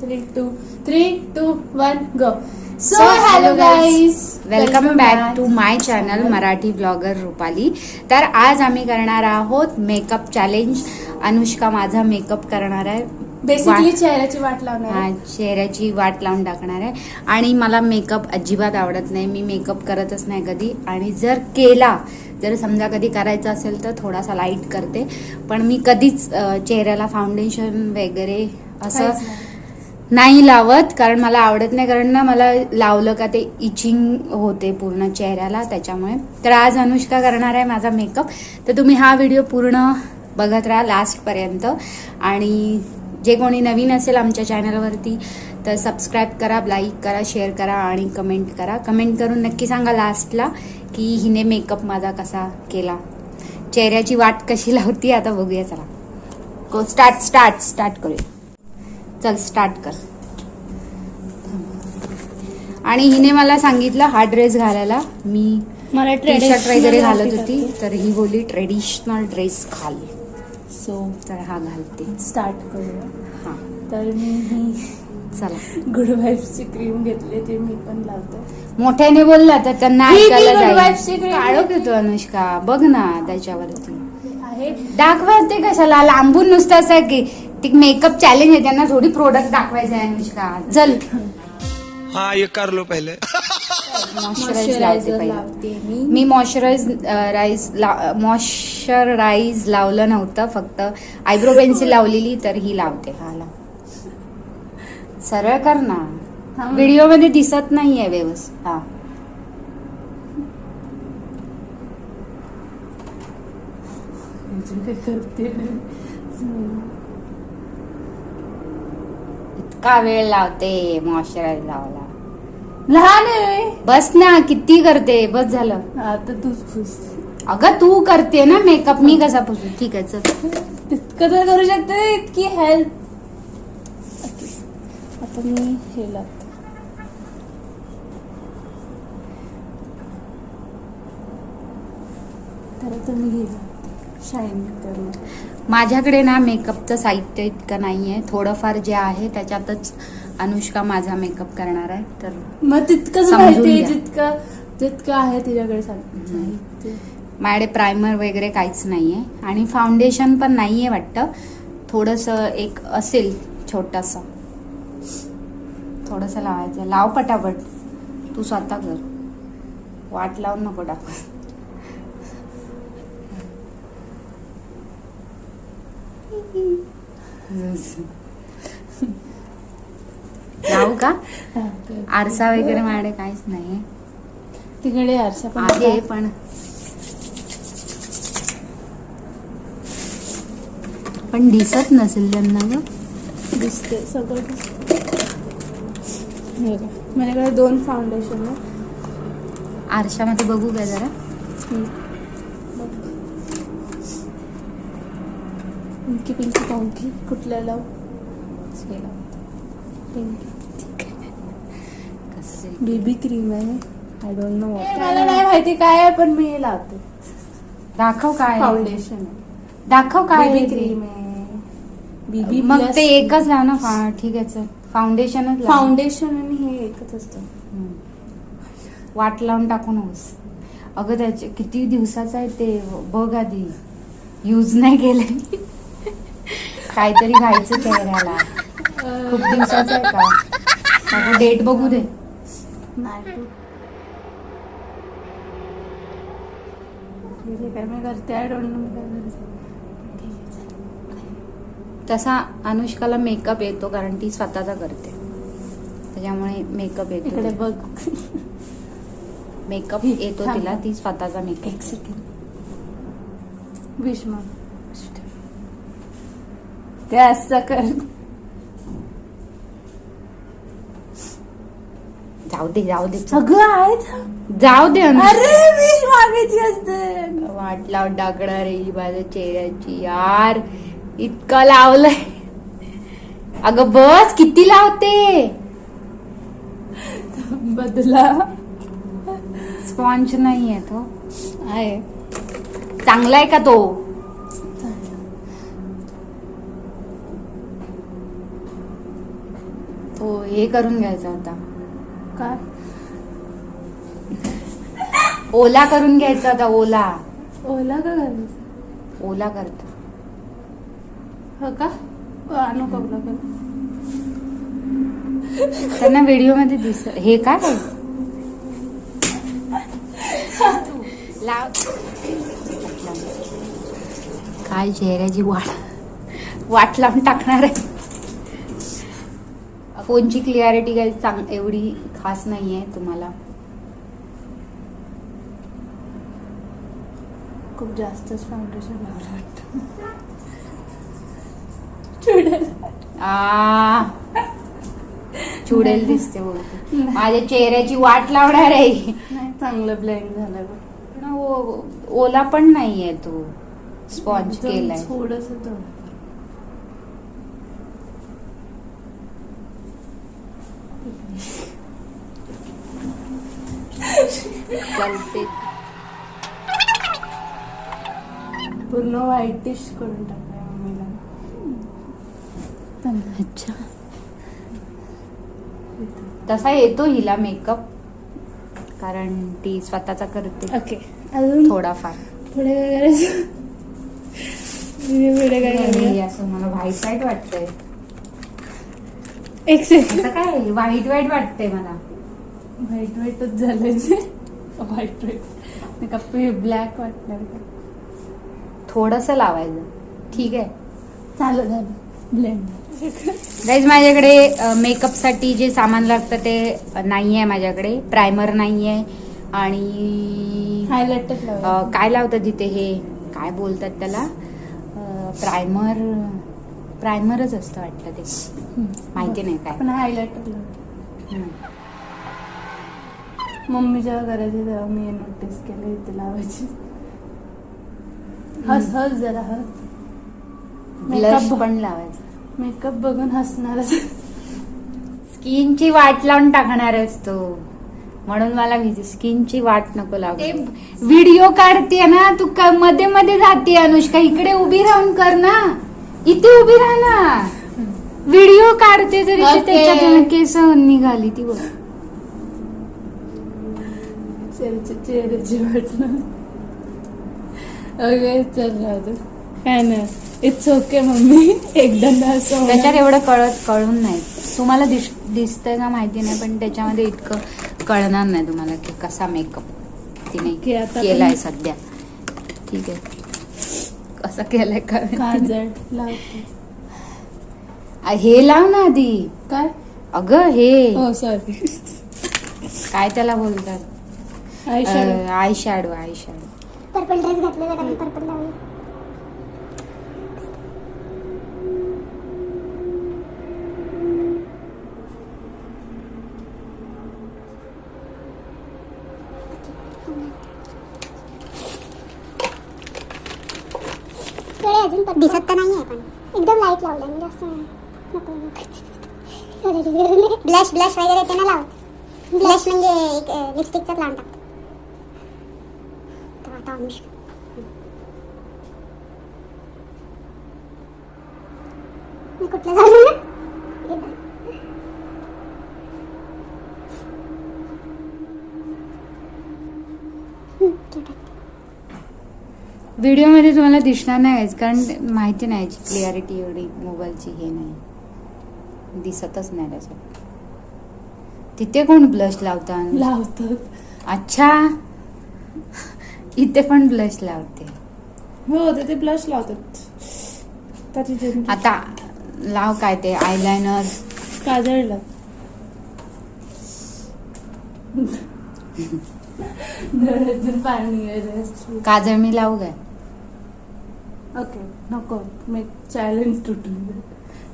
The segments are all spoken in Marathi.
Three two three two one go so hello guys welcome back to my channel Marathi blogger Rupali तर आज आम्ही करणार आहोत मेकअप चॅलेंज अनुष्का माझा मेकअप करणार आहे. बेसिकली चेहऱ्याची वाट लावणार हा, आहे. चेहऱ्याची वाट लावून टाकणार आहे. आणि मला मेकअप अजिबात आवडत नाही. मी मेकअप करतच नाही कधी. आणि जर केला जर समजा कधी करायचा असेल तर थोडासा लाइट करते. पण मी कधीच चेहऱ्याला फाउंडेशन वगैरे असं नाही. लावत कारण मला आवडत नाही कारण ना मला लावलं का ते इचिंग होते पूर्ण चेहऱ्याला त्याच्यामुळे. तर आज अनुष्का करणार आहे माझा मेकअप. तर तुम्ही हा व्हिडिओ पूर्ण बघत राहा लास्टपर्यंत आणि जे कोणी नवीन असेल आमच्या चॅनलवरती तर सबस्क्राईब करा लाईक करा शेअर करा आणि कमेंट करा. कमेंट करून नक्की सांगा लास्टला की हिने मेकअप माझा कसा केला. चेहऱ्याची वाट कशी लावती आता बघूया चला. को स्टार्ट स्टार्ट स्टार्ट करूया. चल स्टार्ट कर. आणि हिने मला सांगितलं हा ड्रेस घालायला. मी मला टी शर्ट वगैरे घालत होती. तर ही बोलली ट्रेडिशनल ड्रेस घाल. सो तर हा घालते. स्टार्ट करूया. हा. तर मी ही चला. गुड वाईफची क्रीम घेतली ते मी पण लावते. मोठ्याने बोलला तर त्यांना ऐकायला. येतो अनुष्का. बघ ना त्याच्यावरती. आहे. दाखवते कशाला? लांबून नुसतं असं की ते मेकअप चॅलेंज आहे त्यांना थोडी प्रोडक्ट दाखवायचं आहे अनुष्का. चल. हाँ ये कर लो पहले. मॉइश्चराइज लावते मॉइश्चरायझर पहिले. लावते मी. मी मॉइश्चराइज राईज मॉइश्चराईज लावलं नव्हतं फक्त आयब्रो पेन्सिल लावलेली तर ही लावते. हा लाव सरळ कर ना. व्हिडिओमध्ये दिसत नाहीये व्यवस्थित. हा. करते? इतका वेळ लावते मॉइश्चराइज लावायला. लहान आहे बस ना किती करते बस झालं. आता तूच खुश. अगं तू करते ना मेकअप मी कसा पुसू? ठीक आहे चल. तितकं तर करू शकते इतकी हेल्प आता मी हे लावते. तर मी हे लावते. शाईन करून. माझ्याकडे ना मेकअपचं साहित्य इतकं नाहीये. थोडंफार जे आहे त्याच्यातच अनुष्का माझा मेकअप करणार आहे. तर मग तितकंच समजून माहिती. जितकं जितकं आहे तिच्याकडे. साहित्य. माझ्याकडे प्रायमर वगैरे काहीच नाहीये. आणि फाउंडेशन पण नाहीये वाटतं. थोडस एक असेल छोटस. थोडस लावायचं. लाव पटापट. तू स्वतः कर. वाट लावून नको टाकू. लावू का. आरसा वगैरे माझ्याकडे काहीच नाहीये. तिकडे आरसा पण आहे. पण. पण दिसत नसेल त्यांना ग. दिसते सगळं दिसते. माझ्याकडे दोन फाउंडेशन आहे आरशामध्ये बघू काय जरा? पिंकी पिंकी पांकी कुठल्या लाव पिंकी. बेबी क्रीम आहे. आय डोंट नो मला नाही माहिती काय आहे पण मी हे लावते. दाखव काय फाउंडेशन दाखव काय बेबी. क्रीम आहे. बीबी मग ते एकच लाव ना. फा- ठीक आहे चल. फाउंडेशनच लाव. फाउंडेशन आणि हे एकच असतं. हम्म. वाट लावून टाकू नकोस. अगं त्याचे किती दिवसाचं आहे ते. बघ आधी. यूज नाही केलं. काहीतरी व्हायचं चेहऱ्याला. खूप दिवसाचं आहे का? डेट बघू दे. तसा अनुष्काला मेकअप येतो कारण ती स्वतःचा करते. त्याच्यामुळे मेकअप येतो इकडे. बघ. मेकअप येतो. तिला ती स्वतःचा एक मेकअप सेकंड विश्मा ते असं कर जाऊ दे जाऊ दे सगळं आहे. जाऊ दे. अरे विश मागायची असते. वाट लावून टाकणार आहे माझ्या चेहऱ्याची. यार इतकं लावलंय. अगं बस किती लावते? बदला. स्पॉन्ज नाहीये तो. आहे. चांगला आहे का तो? हो करून घ्यायचा होता. काय? ओला करून घ्यायचा होता ओला. ओला का घालायचं ओला करतो. हो का? त्यांना व्हिडिओमध्ये दिस हे काय? लाव. काय चेहऱ्याची वाट वाट लावून टाकणार आहे. फोनची क्लिअरिटी काही चांग एवढी खास नाही आहे तुम्हाला. खूप जास्तच फाउंडेशन लावलं वाटतं. चुडेल. आ. चुडेल दिसते बोलते माझ्या चेहऱ्याची वाट लावणार आहे. नाही चांगलं ब्लेंड झालं. पण ओला पण नाहीये तो. स्पॉन्ज केलाय. थोडंसं चालते. पूर्ण व्हाईटिश करून टाकलंय मम्मीला. अच्छा. तसा येतो हिला मेकअप कारण ती स्वतःचा करते. ओके अजून? थोडाफार. पुढे काय पुढे काय असं मला व्हाईट व्हाईट वाटतंय. एक सेकंड काय? व्हाईट व्हाईट वाटतंय मला. व्हाईट व्हाईटच झालंय व्हाईट व्हाईट कप्पे ब्लॅक वाटणार का थोडस लावायचं. ठीक आहे. झालं झालं ब्लेंड गाईज माझ्याकडे मेकअपसाठी जे सामान लागतं ते नाही आहे माझ्याकडे. प्रायमर नाही आहे आणि काय लावतात तिथे हे? काय बोलतात त्याला? प्रायमर प्रायमरच असतं वाटतं ते. माहिती नाही काय. पण. मम्मी जेव्हा करायची तेव्हा मी नोटीस केलं इथे लावायची. हस हस जरा हस. ब्लश Makeup- पण लावायचं. मेकअप बघून हसणारच स्किनची वाट लावून टाकणार असतो म्हणून मला स्किनची वाट नको लावू. व्हिडिओ काढते ना तू क- मध्ये मध्ये जाते अनुष्का. इकडे उभी राहून कर ना. इथे उभी राहा ना. व्हिडिओ काढते तरी ती Okay. त्याच्यातून केस निघाली ती बघ. चेहऱ्याची वाटणं ओके चल राहू दे. काय नाही इट्स ओके मम्मी एकदा असं. त्याच्यात एवढं कळत कळून नाही तुम्हाला दिस दिसतंय का माहिती नाही पण त्याच्यामध्ये इतकं कळणार नाही तुम्हाला की कसा मेकअप तिने केलाय सध्या ठीक आहे कसा केलाय का हे लाव ना आधी. काय? अगं हे. हो सॉरी काय त्याला बोलतात? Eye eye shadow eye shadow purple dress घातलेला त्याने पर्पल लावली थोडे अजून पण दिसत तर नाही आहे पण. एकदम लाइट लावलं मी जास्त नाही. नको नको. ब्लश ब्लश वगैरे ते ना लाव ब्लश म्हणजे एक लिपस्टिकचा प्लांट टाकतो. अनुष्का मी कुठलं झालं ना व्हिडिओमध्ये तुम्हाला दिसणार नाही कारण माहिती नाही याची क्लिअरिटी एवढी मोबाईलची हे नाही. दिसतच नाही त्याच्यात. तिथे कोण ब्लश लावतात? लावतात. अच्छा. इथे पण ब्लश लावते. हो ते ते ब्लश लावतात. आता लाव काय ते आयलायनर काजळ लाव पाणी काजळ मी लावू काय? ओके नको. मी चॅलेंज तुटून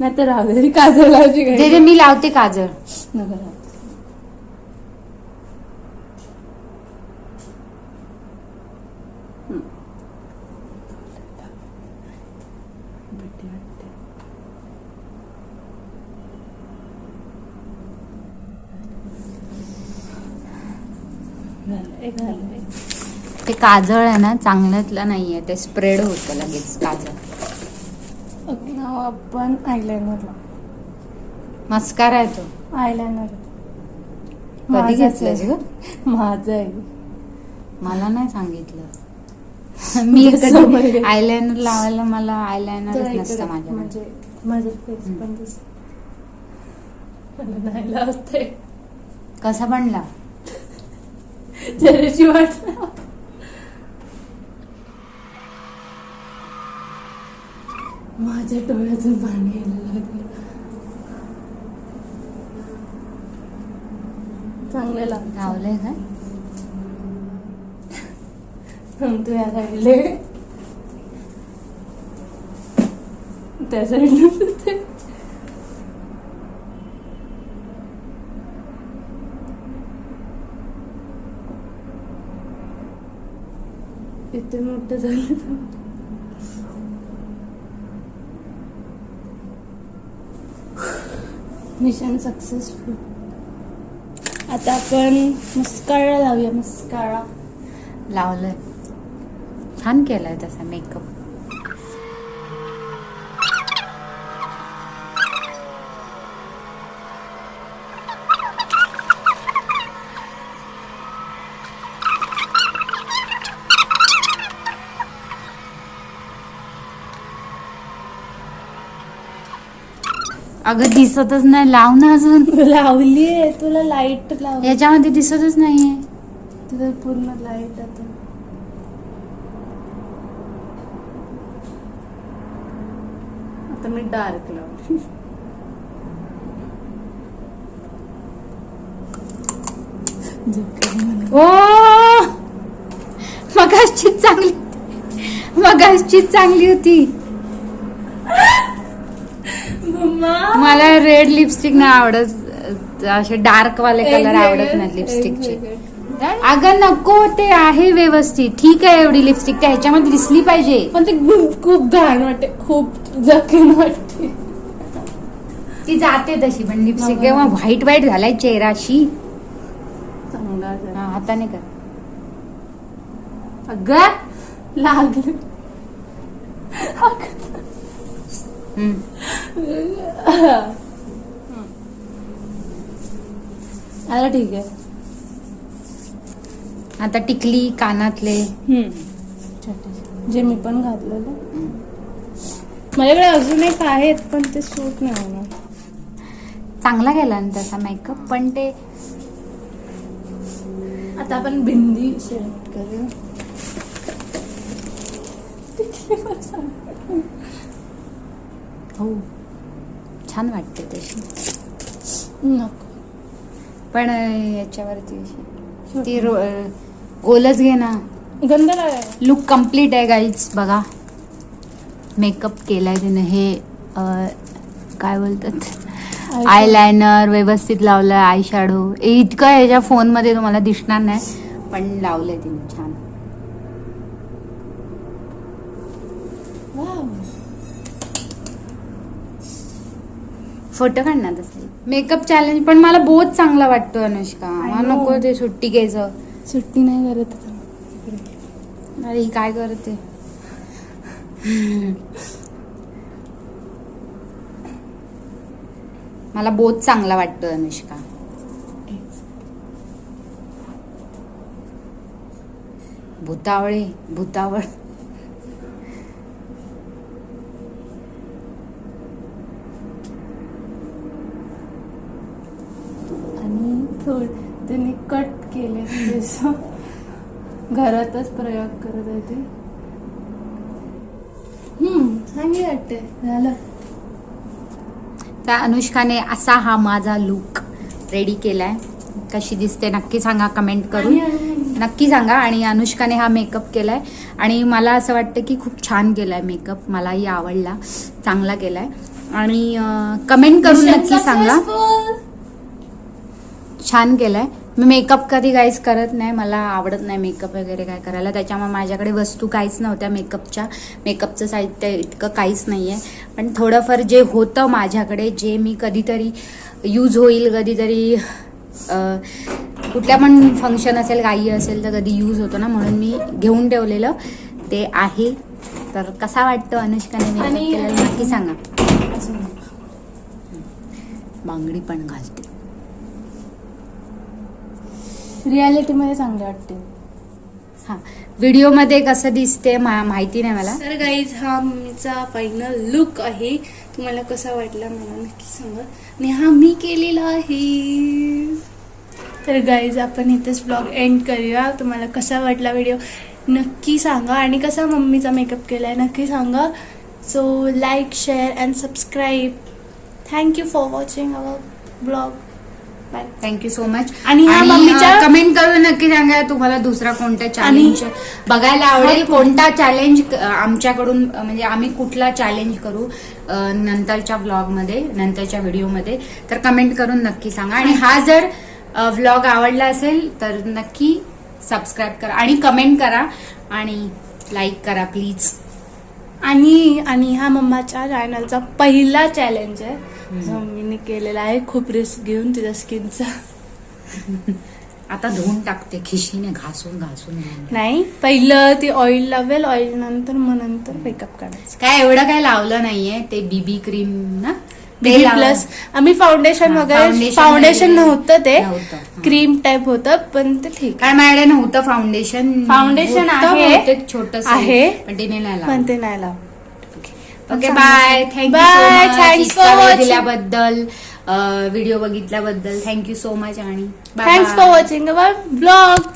नाही तर राहू काजळ जे मी लावते काजळ. नको राहू दे. हम्म. भीती वाटते. झालं, एक झालं, एक. ते काजळ आहे ना चांगल्यातलं नाहीये. ते स्प्रेड होतं लगेच काजळ. नाव आपण आयलाइनर लावू मस्कारा आहे तो. आयलायनर कधी घेतलंस ग? माझं आहे. मला नाही सांगितलं. मी कधी. आयलायनर लावायला मला इकडे नसतं माझ्या म्हणजे माझं फेस पण नाही लावते कसा बनला? चेहऱ्याची वाट. माझ्या डोळ्यातून पाणी यायला लागलं चांगले लागले लावलंय का तू या राहिले त्या साईडला ते मोठं झालं तर. मिशन सक्सेसफुल आता आपण मस्काळा लावूया मस्काळा लावलंय. छान केलाय तसा मेकअप अगं दिसतच नाही. लाव ना अजून. लावली आहे तुला लाइट लाव. याच्यामध्ये दिसतच नाहीये. तिथं पूर्ण लाइट आता. आता मी डार्क लावली. ओ! मगाची चांगली. मगाची चांगली होती. मला रेड लिपस्टिक नाही आवडत. असे डार्क वाले कलर आवडत नाही लिपस्टिकचे अगं नको ते आहे व्यवस्थित. ठीक आहे एवढी लिपस्टिक त्या ह्याच्यामध्ये दिसली पाहिजे. पण ते खूप घाण वाटते. खूप जखीन वाटते. ती जाते तशी पण लिपस्टिक किंवा व्हाईट व्हाईट झालाय चेहराशी. हाताने कर अगं. लागलं. हम्म. आता ठीक आहे. आता टिकली कानातले. जे मी पण घातलेलं. माझ्याकडे अजून एक आहेत पण ते सूट नाही होणार. चांगला गेला ना तसा मेकअप पण ते आता आपण बिंदी सिलेक्ट करूया. हो. छान वाटते तशी. नको. पण याच्यावरती ती रो गोलच घे ना. गंध लुक कंप्लीट आहे गाईज बघा. मेकअप केलाय तिने हे काय बोलतात? आय लायनर व्यवस्थित लावलंय आय शॅडो इतकं ह्याच्या फोनमध्ये तुम्हाला दिसणार नाही पण लावलंय तिने छान. फोटो काढणार तसं मेकअप चॅलेंज पण मला बहुत चांगला वाटतो अनुष्का. मला know. नको ते सुट्टी घ्यायचं. सुट्टी नाही करत. आता. अरे ही काय करते? मला बहुत चांगला वाटतो अनुष्का. भूतावळे भूतावळ. थोड त्यांनी कट केले. घरातच प्रयोग करत आहे ते. हम्म चांगली वाटते झालं. त्या अनुष्काने असा हा माझा लुक रेडी केलाय. कशी दिसते नक्की सांगा कमेंट करून. नक्की सांगा आणि अनुष्काने हा मेकअप केलाय. आणि मला असं वाटतं की खूप छान केलाय मेकअप मलाही आवडला. चांगला केलाय. आणि कमेंट करून नक्की सांगा. छान केलाय. मी मेकअप कधी काहीच करत नाही मला आवडत नाही मेकअप वगैरे काय करायला. त्याच्यामुळे माझ्याकडे वस्तू काहीच नव्हत्या मेकअपच्या मेकअपचं साहित्य इतकं काहीच नाही आहे पण थोडंफार जे होतं माझ्याकडे जे मी कधीतरी यूज होईल कधीतरी कुठल्या पण फंक्शन असेल काही असेल तर कधी यूज होतो ना म्हणून मी घेऊन ठेवलेलं. ते आहे. तर कसा वाटतो अनुष्काने नक्की सांगा. बांगडी पण घालते. रियालिटीमध्ये चांगले वाटते. हा. व्हिडिओमध्ये कसं दिसते मा- माहिती नाही मला. तर गाईज हा मम्मीचा फायनल लुक आहे. तुम्हाला कसा वाटला मला नक्की सांगा. आणि हा मी केलेला आहे. तर गाईज आपण इथेच ब्लॉग एंड करूया. तुम्हाला कसा वाटला व्हिडिओ नक्की सांगा. आणि कसा मम्मीचा मेकअप केला आहे नक्की सांगा. So like share and subscribe thank you for watching our blog bye thank you so much आणि हा मम्मीच्या- कमेंट करून नक्की सांगा तुम्हाला दुसरा कोणता चॅलेंज बघायला आवडेल कोणता चॅलेंज आमच्याकडून अ, म्हणजे आम्ही कुठला चॅलेंज करू अ, नंतरच्या व्लॉगमध्ये नंतरच्या व्हिडिओमध्ये तर कमेंट करून नक्की सांगा. आणि हा जर व्लॉग आवडला असेल तर नक्की सबस्क्राईब करा. आणि कमेंट करा. आणि लाईक करा प्लीज आणि आणि हा मम्माच्या चॅनलचा पहिला चॅलेंज आहे. मम्मीने केलेला आहे खूप रिस्क घेऊन तिच्या स्किनचा आता धुवून टाकते खिशीने घासून घासून नाही पहिलं ती ऑइल लावेल ऑइल नंतर मग नंतर मेकअप काढायचं काय एवढं काय लावलं नाहीये ते बीबी क्रीम ना? ते बीबी लावलं. प्लस आम्ही फाउंडेशन वगैरे फाउंडेशन नव्हतं ते. क्रीम टाईप होतं पण ते ठीक काय माझ्याकडे नव्हतं फाउंडेशन Foundation आहे. छोटस आहे. पण तिने नाही पण लावलं. ते नाही लाव okay bye thank you for watching. दिल्याबद्दल व्हिडिओ बघितल्याबद्दल. थँक्यू सो मच आणि thanks. For watching our blog